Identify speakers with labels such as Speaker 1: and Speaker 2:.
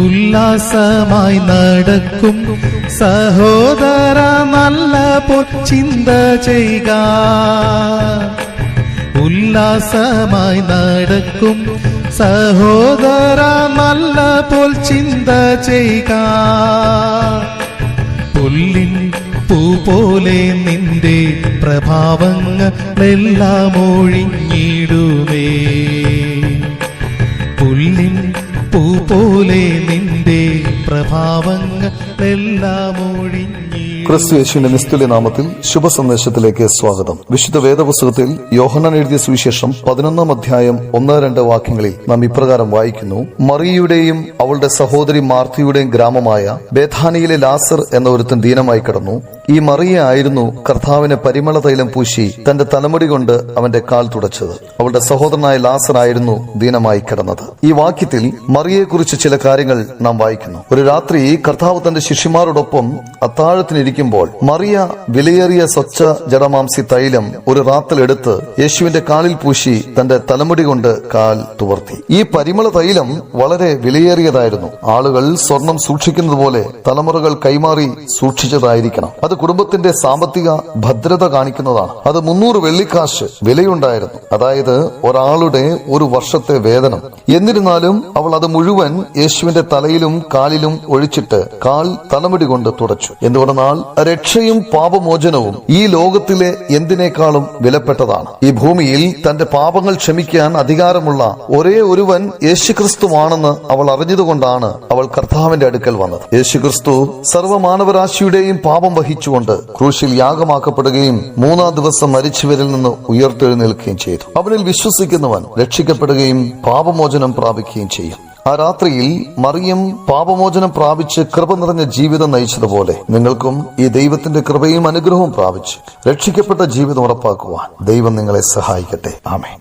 Speaker 1: ഉല്ലാസമായി നടക്കും. സഹോദര നല്ല പൊച്ചിന്ത ചിന്ത ചെയ്യുക. ഉല്ലാസമായി നടക്കും. സഹോദര നല്ല പോൽ ചിന്ത ചെയ്യുക. പുല്ലിൻ പൂ പോലെ നിന്റെ പ്രഭാവങ്ങളെല്ലാം ഒഴിഞ്ഞിടുമേ പൂ പോലെ നിന്റെ പ്രഭാവങ്ങളെല്ലാം ഒഴിഞ്ഞിടുമേ
Speaker 2: ക്രിസ്തു യേശുവിന്റെ നിസ്തുല്യ നാമത്തിൽ ശുഭ സന്ദേശത്തിലേക്ക് സ്വാഗതം. വിശുദ്ധ വേദപുസ്തകത്തിൽ യോഹന്നാൻ എഴുതിയ സുവിശേഷം പതിനൊന്നാം അധ്യായം ഒന്ന് രണ്ട് വാക്യങ്ങളിൽ നാം ഇപ്രകാരം വായിക്കുന്നു. മറിയുടെയും അവളുടെ സഹോദരി മാർത്തിയുടെയും ഗ്രാമമായ ബേഥാനിയിലെ ലാസർ എന്ന ഒരുത്തൻ ദീനമായി കിടന്നു. ഈ മറിയ ആയിരുന്നു കർത്താവിനെ പരിമള തൈലം പൂശി തന്റെ തലമുടി കൊണ്ട് അവന്റെ കാൽ തുടച്ചത്. അവളുടെ സഹോദരനായ ലാസർ ആയിരുന്നു ദീനമായി കിടന്നത്. ഈ വാക്യത്തിൽ മറിയെക്കുറിച്ച് ചില കാര്യങ്ങൾ നാം വായിക്കുന്നു. ഒരു രാത്രി കർത്താവ് തന്റെ ശിഷ്യമാരോടൊപ്പം അത്താഴത്തിനിരിക്കുമ്പോൾ മറിയ വിലയേറിയ സ്വച്ഛ ജടമാംസി തൈലം ഒരു റാത്തലെടുത്ത് യേശുവിന്റെ കാലിൽ പൂശി തന്റെ തലമുടി കൊണ്ട് കാൽ തുവർത്തി. ഈ പരിമള തൈലം വളരെ വിലയേറിയതായിരുന്നു. ആളുകൾ സ്വർണം സൂക്ഷിക്കുന്നത് പോലെ തലമുറകൾ കൈമാറി സൂക്ഷിച്ചതായിരിക്കണം. അത് കുടുംബത്തിന്റെ സാമ്പത്തിക ഭദ്രത കാണിക്കുന്നതാണ്. അത് മുന്നൂറ് വെള്ളിക്കാശ് വിലയുണ്ടായിരുന്നു. അതായത് ഒരാളുടെ ഒരു വർഷത്തെ വേതനം. എന്നിരുന്നാലും അവൾ അത് മുഴുവൻ യേശുവിന്റെ തലയിലും കാലിലും ഒഴിച്ചിട്ട് കാൽ തലമുടി കൊണ്ട് തുടച്ചു. എന്തുകൊണ്ടെന്നാൽ രക്ഷയും പാപമോചനവും ഈ ലോകത്തിലെ എന്തിനേക്കാളും വിലപ്പെട്ടതാണ്. ഈ ഭൂമിയിൽ തന്റെ പാപങ്ങൾ ക്ഷമിക്കാൻ അധികാരമുള്ള ഒരേ ഒരുവൻ യേശുക്രിസ്തുവാണെന്ന് അവൾ അറിഞ്ഞതുകൊണ്ടാണ് അവൾ കർത്താവിന്റെ അടുക്കൽ വന്നത്. യേശുക്രിസ്തു സർവമാനവരാശിയുടെയും പാപം വഹിച്ചുകൊണ്ട് ക്രൂശിൽ യാഗമാക്കപ്പെടുകയും മൂന്നാം ദിവസം മരിച്ചവരിൽ നിന്ന് ഉയർത്തെഴുന്നേൽക്കുകയും ചെയ്തു. അവനിൽ വിശ്വസിക്കുന്നവൻ രക്ഷിക്കപ്പെടുകയും പാപമോചനം പ്രാപിക്കുകയും ചെയ്യും. ആ രാത്രിയിൽ മറിയം പാപമോചനം പ്രാപിച്ച് കൃപ നിറഞ്ഞ ജീവിതം നയിച്ചതുപോലെ നിങ്ങൾക്കും ഈ ദൈവത്തിന്റെ കൃപയും അനുഗ്രഹവും പ്രാപിച്ച് രക്ഷിക്കപ്പെട്ട ജീവിതം ഉറപ്പാക്കുവാൻ ദൈവം നിങ്ങളെ സഹായിക്കട്ടെ. ആമേ